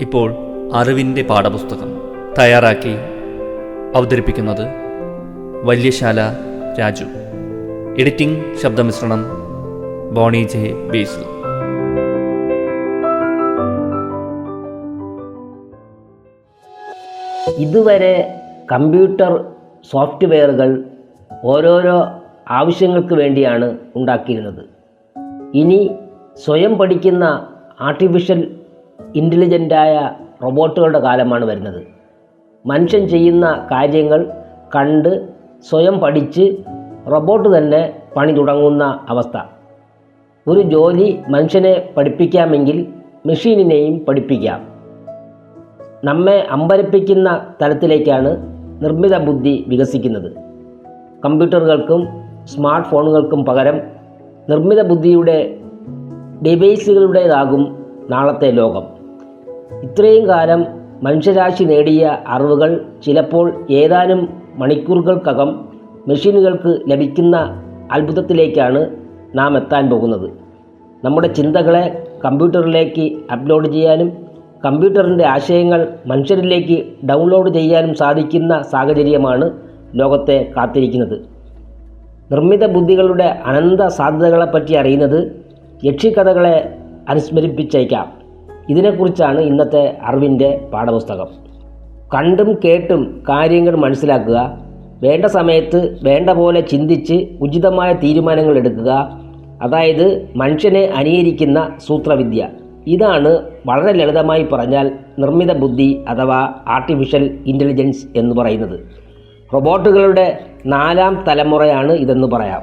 ഇപ്പോൾ അറിവിന്റെ പാഠപുസ്തകം തയ്യാറാക്കി അവതരിപ്പിക്കുന്നത് വല്യശാല രാജു. എഡിറ്റിംഗ് ശബ്ദമിശ്രണം ബോണി ജെ ബേസ്ലു. ഇതുവരെ കമ്പ്യൂട്ടർ സോഫ്റ്റ്വെയറുകൾ ഓരോരോ ആവശ്യങ്ങൾക്ക് വേണ്ടിയാണ് ഉണ്ടാക്കിയിരുന്നത്. ഇനി സ്വയം പഠിക്കുന്ന ആർട്ടിഫിഷ്യൽ ഇന്റലിജന്റായ റോബോട്ടുകളുടെ കാലമാണ് വരുന്നത്. മനുഷ്യൻ ചെയ്യുന്ന കാര്യങ്ങൾ കണ്ട് സ്വയം പഠിച്ച് റോബോട്ട് തന്നെ പണി തുടങ്ങുന്ന അവസ്ഥ. ഒരു ജോലി മനുഷ്യനെ പഠിപ്പിക്കാമെങ്കിൽ മെഷീനിനെയും പഠിപ്പിക്കാം. നമ്മെ അമ്പരപ്പിക്കുന്ന തലത്തിലേക്കാണ് നിർമ്മിത ബുദ്ധി വികസിക്കുന്നത്. കമ്പ്യൂട്ടറുകൾക്കും സ്മാർട്ട് ഫോണുകൾക്കും പകരം നിർമ്മിത ബുദ്ധിയുടെ ഡിവൈസുകളുടേതാകും നാളത്തെ ലോകം. ഇത്രയും കാലം മനുഷ്യരാശി നേടിയ അറിവുകൾ ചിലപ്പോൾ ഏതാനും മണിക്കൂറുകൾക്കകം മെഷീനുകൾക്ക് ലഭിക്കുന്ന അത്ഭുതത്തിലേക്കാണ് നാം എത്താൻ പോകുന്നത്. നമ്മുടെ ചിന്തകളെ കമ്പ്യൂട്ടറിലേക്ക് അപ്ലോഡ് ചെയ്യാനും കമ്പ്യൂട്ടറിന്റെ ആശയങ്ങൾ മനുഷ്യരിലേക്ക് ഡൗൺലോഡ് ചെയ്യാനും സാധിക്കുന്ന സാഹചര്യമാണ് ലോകത്തെ കാത്തിരിക്കുന്നത്. നിർമ്മിത ബുദ്ധികളുടെ അനന്ത സാധ്യതകളെപ്പറ്റി അറിയുന്നത് യക്ഷിക്കഥകളെ അനുസ്മരിപ്പിച്ചേക്കാം. ഇതിനെക്കുറിച്ചാണ് ഇന്നത്തെ അറിവിന്റെ പാഠപുസ്തകം. കണ്ടും കേട്ടും കാര്യങ്ങൾ മനസ്സിലാക്കുക വേണ്ട സമയത്ത് വേണ്ട പോലെ ചിന്തിച്ച് ഉചിതമായ തീരുമാനങ്ങൾ എടുക്കുക അതായത് മനുഷ്യനെ അനുകരിക്കുന്ന സൂത്രവിദ്യ. ഇതാണ് വളരെ ലളിതമായി പറഞ്ഞാൽ നിർമ്മിത ബുദ്ധി അഥവാ ആർട്ടിഫിഷ്യൽ ഇന്റലിജൻസ് എന്ന് പറയുന്നത്. റോബോട്ടുകളുടെ നാലാം തലമുറയാണ് ഇതെന്ന് പറയാം.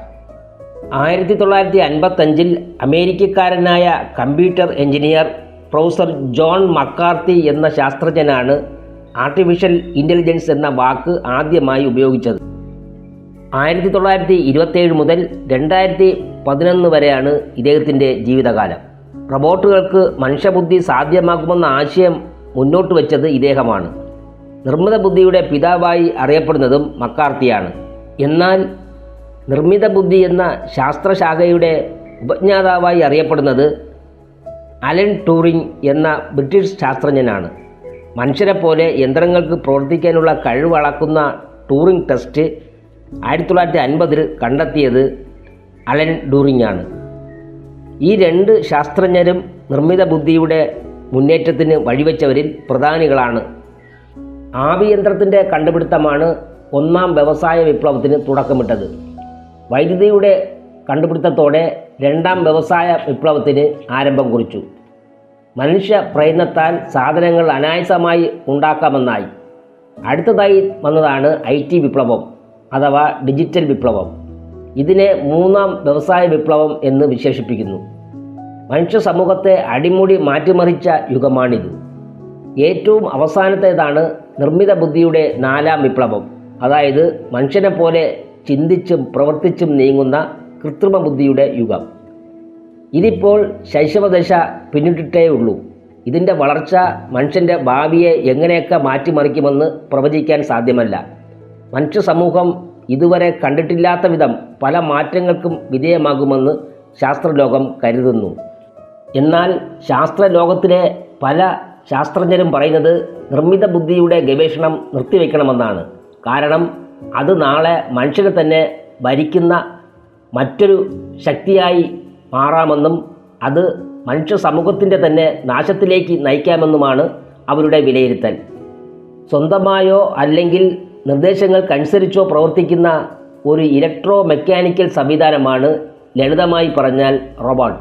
ആയിരത്തി തൊള്ളായിരത്തി അൻപത്തഞ്ചിൽ അമേരിക്കക്കാരനായ computer engineer professor John McCarthy എന്ന ശാസ്ത്രജ്ഞനാണ് ആർട്ടിഫിഷ്യൽ ഇന്റലിജൻസ് എന്ന വാക്ക് ആദ്യമായി ഉപയോഗിച്ചത്. ആയിരത്തി തൊള്ളായിരത്തി ഇരുപത്തേഴ് മുതൽ രണ്ടായിരത്തി പതിനൊന്ന് വരെയാണ് ഇദ്ദേഹത്തിന്റെ ജീവിതകാലം. റോബോട്ടുകൾക്ക് മനുഷ്യബുദ്ധി സാധ്യമാക്കുമെന്ന ആശയം മുന്നോട്ട് വെച്ചത് ഇദ്ദേഹമാണ്. നിർമ്മിത ബുദ്ധിയുടെ പിതാവായി അറിയപ്പെടുന്നതും മക്കാർത്തിയാണ്. എന്നാൽ നിർമ്മിത ബുദ്ധി എന്ന ശാസ്ത്രശാഖയുടെ ഉപജ്ഞാതാവായി അറിയപ്പെടുന്നത് അലൻ ടൂറിംഗ് എന്ന ബ്രിട്ടീഷ് ശാസ്ത്രജ്ഞനാണ്. മനുഷ്യരെ പോലെ യന്ത്രങ്ങൾക്ക് പ്രവർത്തിക്കാനുള്ള കഴിവ് അളക്കുന്ന ടൂറിംഗ് ടെസ്റ്റ് ആയിരത്തി തൊള്ളായിരത്തി അൻപതിൽ കണ്ടെത്തിയത് അലൻ ഡൂറിംഗ് ആണ് ഈ രണ്ട് ശാസ്ത്രജ്ഞരും നിർമ്മിത ബുദ്ധിയുടെ മുന്നേറ്റത്തിന് വഴിവെച്ചവരിൽ പ്രധാനികളാണ്. ആവിയന്ത്രത്തിന്റെ കണ്ടുപിടുത്തമാണ് ഒന്നാം വ്യവസായ വിപ്ലവത്തിന് തുടക്കമിട്ടത്. വൈദ്യുതിയുടെ കണ്ടുപിടുത്തത്തോടെ രണ്ടാം വ്യവസായ വിപ്ലവത്തിന് ആരംഭം കുറിച്ചു. മനുഷ്യ പ്രയത്നത്താൽ സാധനങ്ങൾ അനായാസമായി ഉണ്ടാക്കാമെന്നായി. അടുത്തതായി വന്നതാണ് ഐ ടി വിപ്ലവം അഥവാ ഡിജിറ്റൽ വിപ്ലവം. ഇതിനെ മൂന്നാം വ്യവസായ വിപ്ലവം എന്ന് വിശേഷിപ്പിക്കുന്നു. മനുഷ്യ സമൂഹത്തെ അടിമുടി മാറ്റിമറിച്ച യുഗമാണിത്. ഏറ്റവും അവസാനത്തേതാണ് നിർമ്മിത ബുദ്ധിയുടെ നാലാം വിപ്ലവം. അതായത് മനുഷ്യനെ പോലെ ചിന്തിച്ചും പ്രവർത്തിച്ചും നീങ്ങുന്ന കൃത്രിമ ബുദ്ധിയുടെ യുഗം. ഇതിപ്പോൾ ശൈശവദശ പിന്നിട്ടിട്ടേ ഉള്ളൂ. ഇതിന്റെ വളർച്ച മനുഷ്യന്റെ ഭാവിയെ എങ്ങനെയൊക്കെ മാറ്റിമറിക്കുമെന്ന് പ്രവചിക്കാൻ സാധ്യമല്ല. മനുഷ്യ സമൂഹം ഇതുവരെ കണ്ടിട്ടില്ലാത്ത വിധം പല മാറ്റങ്ങൾക്കും വിധേയമാകുമെന്ന് ശാസ്ത്രലോകം കരുതുന്നു. എന്നാൽ ശാസ്ത്രലോകത്തിലെ പല ശാസ്ത്രജ്ഞരും പറയുന്നത് നിർമ്മിത ബുദ്ധിയുടെ ഗവേഷണം നിർത്തിവെക്കണമെന്നാണ്. കാരണം അത് നാളെ മനുഷ്യനെ തന്നെ ഭരിക്കുന്ന മറ്റൊരു ശക്തിയായി മാറാമെന്നും അത് മനുഷ്യ സമൂഹത്തിന്റെ തന്നെ നാശത്തിലേക്ക് നയിക്കാമെന്നുമാണ് അവരുടെ വിലയിരുത്തൽ. സ്വന്തമായോ അല്ലെങ്കിൽ നിർദ്ദേശങ്ങൾക്കനുസരിച്ചോ പ്രവർത്തിക്കുന്ന ഒരു ഇലക്ട്രോ മെക്കാനിക്കൽ സംവിധാനമാണ് ലളിതമായി പറഞ്ഞാൽ റോബോട്ട്.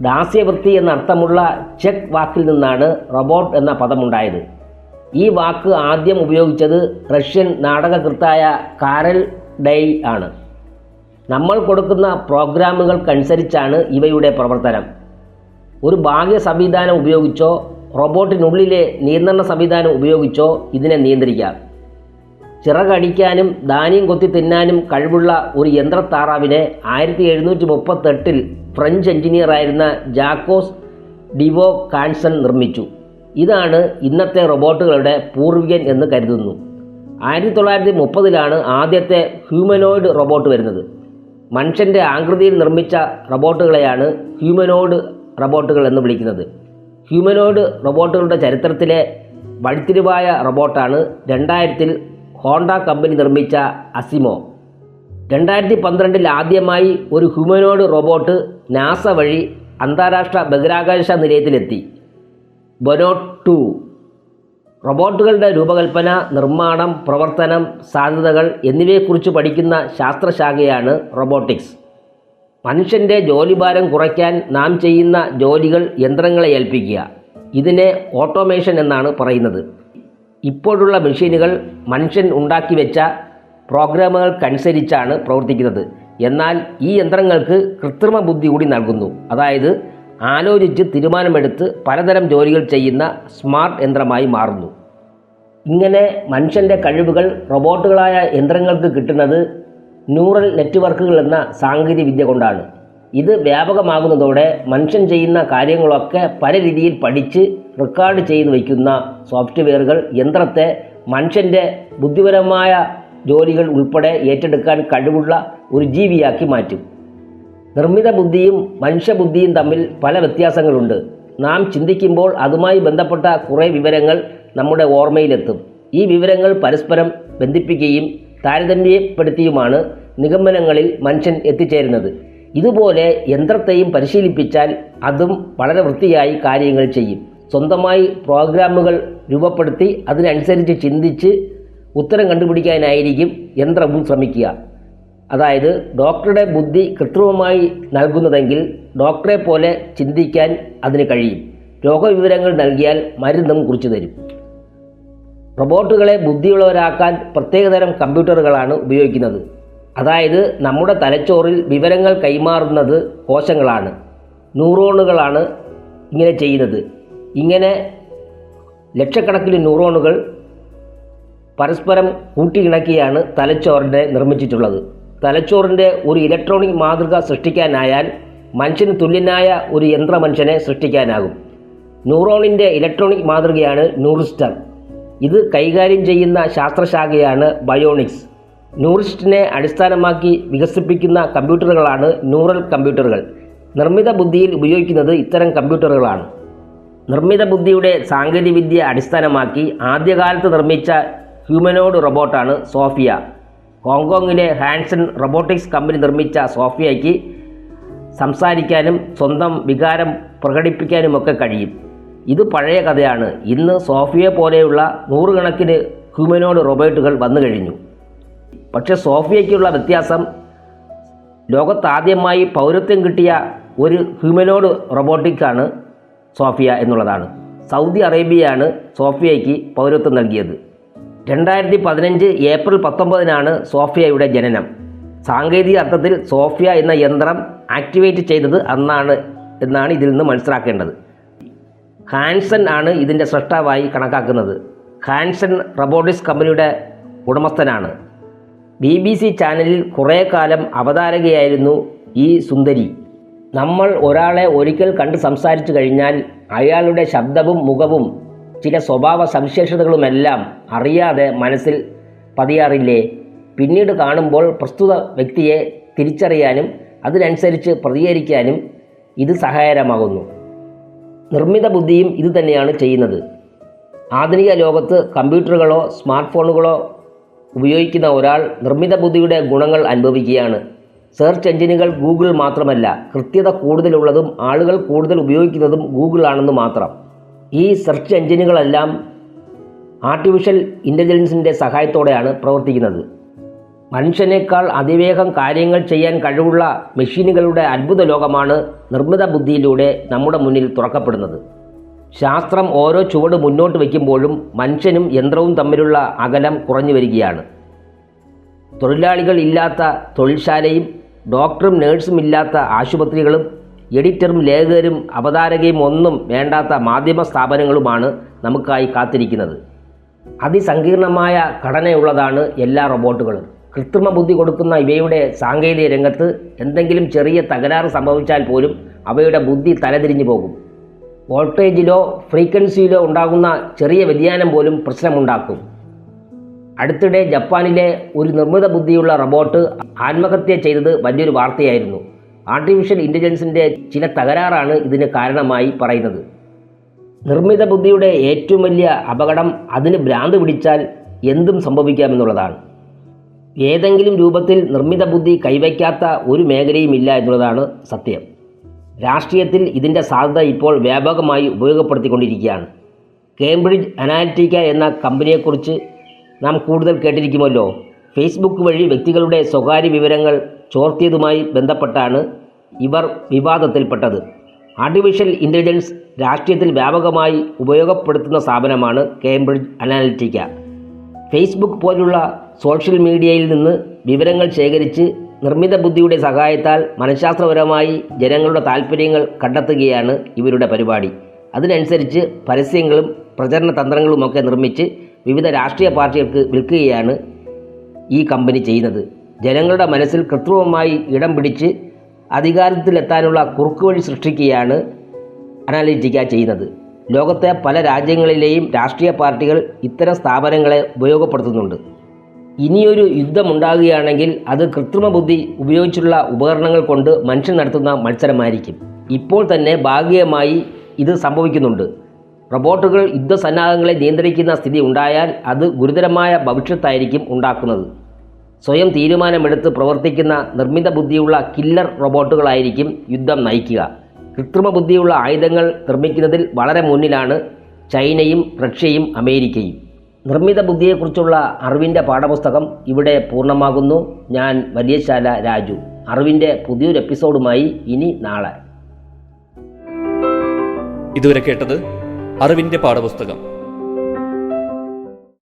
ദാസ്യവൃത്തി എന്ന അർത്ഥമുള്ള ചെക്ക് വാക്കിൽ നിന്നാണ് റോബോട്ട് എന്ന പദമുണ്ടായത്. ഈ വാക്ക് ആദ്യം ഉപയോഗിച്ചത് റഷ്യൻ നാടകകൃത്തായ കാരൽ ഡൈ ആണ്. നമ്മൾ കൊടുക്കുന്ന പ്രോഗ്രാമുകൾക്കനുസരിച്ചാണ് ഇവയുടെ പ്രവർത്തനം. ഒരു ബാഹ്യ സംവിധാനം ഉപയോഗിച്ചോ റോബോട്ടിനുള്ളിലെ നിയന്ത്രണ സംവിധാനം ഉപയോഗിച്ചോ ഇതിനെ നിയന്ത്രിക്കാം. ചിറകടിക്കാനും ധാന്യം കൊത്തി തിന്നാനും കഴിവുള്ള ഒരു യന്ത്രത്താറാവിനെ ആയിരത്തി എഴുന്നൂറ്റി മുപ്പത്തെട്ടിൽ ഫ്രഞ്ച് എഞ്ചിനീയറായിരുന്ന ജാക്കോസ് ഡിവോ കാൻസൺ നിർമ്മിച്ചു. ഇതാണ് ഇന്നത്തെ റോബോട്ടുകളുടെ പൂർവികൻ എന്ന് കരുതുന്നു. ആയിരത്തി തൊള്ളായിരത്തി മുപ്പതിലാണ് ആദ്യത്തെ ഹ്യൂമനോയിഡ് റോബോട്ട് വരുന്നത്. മനുഷ്യന്റെ ആകൃതിയിൽ നിർമ്മിച്ച റോബോട്ടുകളെയാണ് ഹ്യൂമനോയിഡ് റോബോട്ടുകൾ എന്ന് വിളിക്കുന്നത്. ഹ്യൂമനോയിഡ് റോബോട്ടുകളുടെ ചരിത്രത്തിലെ വഴിത്തിരിവായ റോബോട്ടാണ് രണ്ടായിരത്തിൽ ഹോണ്ട കമ്പനി നിർമ്മിച്ച അസിമോ. രണ്ടായിരത്തി പന്ത്രണ്ടിൽ ആദ്യമായി ഒരു ഹ്യൂമനോയിഡ് റോബോട്ട് നാസ വഴി അന്താരാഷ്ട്ര ബഹിരാകാശ നിലയത്തിലെത്തി. ബൊനോട്ട് ടു. റോബോട്ടുകളുടെ രൂപകൽപ്പന നിർമ്മാണം പ്രവർത്തനം സാധ്യതകൾ എന്നിവയെക്കുറിച്ച് പഠിക്കുന്ന ശാസ്ത്രശാഖയാണ് റോബോട്ടിക്സ്. മനുഷ്യന്റെ ജോലിഭാരം കുറയ്ക്കാൻ നാം ചെയ്യുന്ന ജോലികൾ യന്ത്രങ്ങളെ ഏൽപ്പിക്കുക. ഇതിനെ ഓട്ടോമേഷൻ എന്നാണ് പറയുന്നത്. ഇപ്പോഴുള്ള മെഷീനുകൾ മനുഷ്യൻ ഉണ്ടാക്കി വെച്ച പ്രോഗ്രാമുകൾക്കനുസരിച്ചാണ് പ്രവർത്തിക്കുന്നത്. എന്നാൽ ഈ യന്ത്രങ്ങൾക്ക് കൃത്രിമ ബുദ്ധി കൂടി നൽകുന്നു. അതായത് ആലോചിച്ച് തീരുമാനമെടുത്ത് പലതരം ജോലികൾ ചെയ്യുന്ന സ്മാർട്ട് യന്ത്രമായി മാറുന്നു. ഇങ്ങനെ മനുഷ്യന്റെ കഴിവുകൾ റോബോട്ടുകളായ യന്ത്രങ്ങൾക്ക് കിട്ടുന്നത് ന്യൂറൽ നെറ്റ്വർക്കുകൾ എന്ന സാങ്കേതിക വിദ്യ കൊണ്ടാണ്. ഇത് വ്യാപകമാകുന്നതോടെ മനുഷ്യൻ ചെയ്യുന്ന കാര്യങ്ങളൊക്കെ പല രീതിയിൽ പഠിച്ച് റെക്കോർഡ് ചെയ്ത് വയ്ക്കുന്ന സോഫ്റ്റ്വെയറുകൾ യന്ത്രത്തെ മനുഷ്യന്റെ ബുദ്ധിപരമായ ജോലികൾ ഉൾപ്പെടെ ഏറ്റെടുക്കാൻ കഴിവുള്ള ഒരു ജീവിയാക്കി മാറ്റും. നിർമ്മിത ബുദ്ധിയും മനുഷ്യബുദ്ധിയും തമ്മിൽ പല വ്യത്യാസങ്ങളുണ്ട്. നാം ചിന്തിക്കുമ്പോൾ അതുമായി ബന്ധപ്പെട്ട കുറേ വിവരങ്ങൾ നമ്മുടെ ഓർമ്മയിലെത്തും. ഈ വിവരങ്ങൾ പരസ്പരം ബന്ധിപ്പിക്കുകയും താരതമ്യപ്പെടുത്തിയുമാണ് നിഗമനങ്ങളിൽ മനുഷ്യൻ എത്തിച്ചേരുന്നത്. ഇതുപോലെ യന്ത്രത്തെയും പരിശീലിപ്പിച്ചാൽ അതും വളരെ വൃത്തിയായി കാര്യങ്ങൾ ചെയ്യും. സ്വന്തമായി പ്രോഗ്രാമുകൾ രൂപപ്പെടുത്തി അതിനനുസരിച്ച് ചിന്തിച്ച് ഉത്തരം കണ്ടുപിടിക്കാനായിരിക്കും യന്ത്രവും ശ്രമിക്കുക. അതായത് ഡോക്ടറുടെ ബുദ്ധി കൃത്രിമമായി നൽകുന്നതെങ്കിൽ ഡോക്ടറെ പോലെ ചിന്തിക്കാൻ അതിന് കഴിയും. രോഗവിവരങ്ങൾ നൽകിയാൽ മരുന്നും കുറിച്ചു തരും. റോബോട്ടുകളെ ബുദ്ധിയുള്ളവരാക്കാൻ പ്രത്യേകതരം കമ്പ്യൂട്ടറുകളാണ് ഉപയോഗിക്കുന്നത്. അതായത് നമ്മുടെ തലച്ചോറിൽ വിവരങ്ങൾ കൈമാറുന്നത് കോശങ്ങളാണ്. ന്യൂറോണുകളാണ് ഇങ്ങനെ ചെയ്യുന്നത്. ഇങ്ങനെ ലക്ഷക്കണക്കിന് ന്യൂറോണുകൾ പരസ്പരം കൂട്ടിയിണക്കിയാണ് തലച്ചോറിനെ നിർമ്മിച്ചിട്ടുള്ളത്. തലച്ചോറിന്റെ ഒരു ഇലക്ട്രോണിക് മാതൃക സൃഷ്ടിക്കാനായാൽ മനുഷ്യന് തുല്യനായ ഒരു യന്ത്രമനുഷ്യനെ സൃഷ്ടിക്കാനാകും. ന്യൂറോണിന്റെ ഇലക്ട്രോണിക് മാതൃകയാണ് ന്യൂറിസ്റ്റർ ഇത് കൈകാര്യം ചെയ്യുന്ന ശാസ്ത്രശാഖയാണ് ബയോണിക്സ് ന്യൂറിസ്റ്റിനെ അടിസ്ഥാനമാക്കി വികസിപ്പിക്കുന്ന കമ്പ്യൂട്ടറുകളാണ് ന്യൂറൽ കമ്പ്യൂട്ടറുകൾ. നിർമ്മിത ബുദ്ധിയിൽ ഉപയോഗിക്കുന്നത് ഇത്തരം കമ്പ്യൂട്ടറുകളാണ്. നിർമ്മിത ബുദ്ധിയുടെ സാങ്കേതികവിദ്യ അടിസ്ഥാനമാക്കി ആദ്യകാലത്ത് നിർമ്മിച്ച ഹ്യൂമനോഡ് റോബോട്ടാണ് സോഫിയ. ഹോങ്കോങ്ങിലെ ഹാൻസൺ റോബോട്ടിക്സ് കമ്പനി നിർമ്മിച്ച സോഫിയയ്ക്ക് സംസാരിക്കാനും സ്വന്തം വികാരം പ്രകടിപ്പിക്കാനുമൊക്കെ കഴിയും. ഇത് പഴയ കഥയാണ്. ഇന്ന് സോഫിയ പോലെയുള്ള നൂറുകണക്കിന് ഹ്യൂമനോഡ് റോബോട്ടുകൾ വന്നു കഴിഞ്ഞു. പക്ഷേ സോഫിയയ്ക്കുള്ള വ്യത്യാസം ലോകത്താദ്യമായി പൗരത്വം കിട്ടിയ ഒരു ഹ്യൂമനോഡ് റോബോട്ടിക്കാണ് സോഫിയ എന്നുള്ളതാണ്. സൗദി അറേബ്യയാണ് സോഫിയയ്ക്ക് പൗരത്വം നൽകിയത്. രണ്ടായിരത്തി പതിനഞ്ച് ഏപ്രിൽ പത്തൊമ്പതിനാണ് സോഫിയയുടെ ജനനം. സാങ്കേതിക അർത്ഥത്തിൽ സോഫിയ എന്ന യന്ത്രം ആക്ടിവേറ്റ് ചെയ്തത് അന്നാണ് എന്നാണ് ഇതിൽ നിന്ന് മനസ്സിലാക്കേണ്ടത്. ഹാൻസൺ ആണ് ഇതിന്റെ സൃഷ്ടാവായി കണക്കാക്കുന്നത്. ഹാൻസൺ റബോട്ടിക്സ് കമ്പനിയുടെ ഉടമസ്ഥനാണ്. ബി ബി സി ചാനലിൽ കുറേ കാലം അവതാരകയായിരുന്നു ഈ സുന്ദരി. നമ്മൾ ഒരാളെ ഒരിക്കൽ കണ്ട് സംസാരിച്ചു കഴിഞ്ഞാൽ അയാളുടെ ശബ്ദവും മുഖവും ചില സ്വഭാവ സവിശേഷതകളുമെല്ലാം അറിയാതെ മനസ്സിൽ പതിയാറില്ലേ? പിന്നീട് കാണുമ്പോൾ പ്രസ്തുത വ്യക്തിയെ തിരിച്ചറിയാനും അതിനനുസരിച്ച് പ്രതികരിക്കാനും ഇത് സഹായകരമാകുന്നു. നിർമ്മിത ബുദ്ധിയും ഇത് തന്നെയാണ് ചെയ്യുന്നത്. ആധുനിക ലോകത്ത് കമ്പ്യൂട്ടറുകളോ സ്മാർട്ട് ഫോണുകളോ ഉപയോഗിക്കുന്ന ഒരാൾ നിർമ്മിത ബുദ്ധിയുടെ ഗുണങ്ങൾ അനുഭവിക്കുകയാണ്. സെർച്ച് എഞ്ചിനുകൾ ഗൂഗിൾ മാത്രമല്ല കൃത്യത കൂടുതലുള്ളതും ആളുകൾ കൂടുതൽ ഉപയോഗിക്കുന്നതും ഗൂഗിൾ ആണെന്ന് മാത്രം. ഈ സെർച്ച് എൻജിനുകളെല്ലാം ആർട്ടിഫിഷ്യൽ ഇന്റലിജൻസിന്റെ സഹായത്തോടെയാണ് പ്രവർത്തിക്കുന്നത്. മനുഷ്യനേക്കാൾ അതിവേഗം കാര്യങ്ങൾ ചെയ്യാൻ കഴിവുള്ള മെഷീനുകളുടെ അത്ഭുത ലോകമാണ് നിർമ്മിത ബുദ്ധിയിലൂടെ നമ്മുടെ മുന്നിൽ തുറക്കപ്പെടുന്നത്. ശാസ്ത്രം ഓരോ ചുവട് മുന്നോട്ട് വയ്ക്കുമ്പോഴും മനുഷ്യനും യന്ത്രവും തമ്മിലുള്ള അകലം കുറഞ്ഞു വരികയാണ്. തൊഴിലാളികൾ ഇല്ലാത്ത തൊഴിൽശാലയും ഡോക്ടറും നേഴ്സും ഇല്ലാത്ത ആശുപത്രികളും എഡിറ്ററും ലേഖകരും അവതാരകയും ഒന്നും വേണ്ടാത്ത മാധ്യമ സ്ഥാപനങ്ങളുമാണ് നമുക്കായി കാത്തിരിക്കുന്നത്. അതിസങ്കീർണമായ ഘടനയുള്ളതാണ് എല്ലാ റോബോട്ടുകളും. കൃത്രിമ ബുദ്ധി കൊടുക്കുന്ന ഇവയുടെ സാങ്കേതിക രംഗത്ത് എന്തെങ്കിലും ചെറിയ തകരാറ് സംഭവിച്ചാൽ പോലും അവയുടെ ബുദ്ധി തലതിരിഞ്ഞു പോകും. വോൾട്ടേജിലോ ഫ്രീക്വൻസിയിലോ ഉണ്ടാകുന്ന ചെറിയ വ്യതിയാനം പോലും പ്രശ്നമുണ്ടാക്കും. അടുത്തിടെ ജപ്പാനിലെ ഒരു നിർമ്മിത ബുദ്ധിയുള്ള റോബോട്ട് ആത്മഹത്യ ചെയ്തത് വലിയൊരു വാർത്തയായിരുന്നു. ആർട്ടിഫിഷ്യൽ ഇന്റലിജൻസിന്റെ ചില തകരാറാണ് ഇതിന് കാരണമായി പറയുന്നത്. നിർമ്മിത ബുദ്ധിയുടെ ഏറ്റവും വലിയ അപകടം അതിന് ഭ്രാന്ത് പിടിച്ചാൽ എന്തും സംഭവിക്കാമെന്നുള്ളതാണ്. ഏതെങ്കിലും രൂപത്തിൽ നിർമ്മിത ബുദ്ധി കൈവയ്ക്കാത്ത ഒരു മേഖലയും ഇല്ല എന്നുള്ളതാണ് സത്യം. രാഷ്ട്രീയത്തിൽ ഇതിന്റെ സാധ്യത ഇപ്പോൾ വ്യാപകമായി ഉപയോഗപ്പെടുത്തിക്കൊണ്ടിരിക്കുകയാണ്. കേംബ്രിഡ്ജ് അനാലിറ്റിക്ക എന്ന കമ്പനിയെക്കുറിച്ച് നാം കൂടുതൽ കേട്ടിരിക്കുമല്ലോ. ഫേസ്ബുക്ക് വഴി വ്യക്തികളുടെ സ്വകാര്യ വിവരങ്ങൾ ചോർത്തിയതുമായി ബന്ധപ്പെട്ടാണ് ഇവർ വിവാദത്തിൽപ്പെട്ടത്. ആർട്ടിഫിഷ്യൽ ഇന്റലിജൻസ് രാഷ്ട്രീയത്തിൽ വ്യാപകമായി ഉപയോഗപ്പെടുത്തുന്ന സ്ഥാപനമാണ് കേംബ്രിഡ്ജ് അനാലിറ്റിക്ക ഫേസ്ബുക്ക് പോലുള്ള സോഷ്യൽ മീഡിയയിൽ നിന്ന് വിവരങ്ങൾ ശേഖരിച്ച് നിർമ്മിത ബുദ്ധിയുടെ സഹായത്താൽ മനഃശാസ്ത്രപരമായി ജനങ്ങളുടെ താൽപ്പര്യങ്ങൾ കണ്ടെത്തുകയാണ് ഇവരുടെ പരിപാടി. അതിനനുസരിച്ച് പരസ്യങ്ങളും പ്രചരണ തന്ത്രങ്ങളുമൊക്കെ നിർമ്മിച്ച് വിവിധ രാഷ്ട്രീയ പാർട്ടികൾക്ക് വിൽക്കുകയാണ് ഈ കമ്പനി ചെയ്യുന്നത്. ജനങ്ങളുടെ മനസ്സിൽ കൃത്രിമമായി ഇടം പിടിച്ച് അധികാരത്തിലെത്താനുള്ള കുറുക്കുവഴി സൃഷ്ടിക്കുകയാണ് അനാലിറ്റിക്ക ചെയ്യുന്നത്. ലോകത്തെ പല രാജ്യങ്ങളിലെയും രാഷ്ട്രീയ പാർട്ടികൾ ഇത്തരം സ്ഥാപനങ്ങളെ ഉപയോഗപ്പെടുത്തുന്നുണ്ട്. ഇനിയൊരു യുദ്ധമുണ്ടാകുകയാണെങ്കിൽ അത് കൃത്രിമ ബുദ്ധി ഉപയോഗിച്ചുള്ള ഉപകരണങ്ങൾ കൊണ്ട് മനുഷ്യൻ നടത്തുന്ന മത്സരമായിരിക്കും. ഇപ്പോൾ തന്നെ ഭാഗികമായി ഇത് സംഭവിക്കുന്നുണ്ട്. റോബോട്ടുകൾ യുദ്ധസന്നാഹങ്ങളെ നിയന്ത്രിക്കുന്ന സ്ഥിതി ഉണ്ടായാൽ അത് ഗുരുതരമായ ഭവിഷ്യത്തായിരിക്കും ഉണ്ടാക്കുന്നത്. സ്വയം തീരുമാനമെടുത്ത് പ്രവർത്തിക്കുന്ന നിർമ്മിത ബുദ്ധിയുള്ള കില്ലർ റോബോട്ടുകളായിരിക്കും യുദ്ധം നയിക്കുക. കൃത്രിമ ബുദ്ധിയുള്ള ആയുധങ്ങൾ നിർമ്മിക്കുന്നതിൽ വളരെ മുന്നിലാണ് ചൈനയും റഷ്യയും അമേരിക്കയും. നിർമ്മിത ബുദ്ധിയെക്കുറിച്ചുള്ള അറിവിന്റെ പാഠപുസ്തകം ഇവിടെ പൂർണമാകുന്നു. ഞാൻ വലിയശാല രാജു. അറിവിന്റെ പുതിയൊരു എപ്പിസോഡുമായി ഇനി നാളെ. ഇതുവരെ കേട്ടത് അറിവിന്റെ പാഠപുസ്തകം.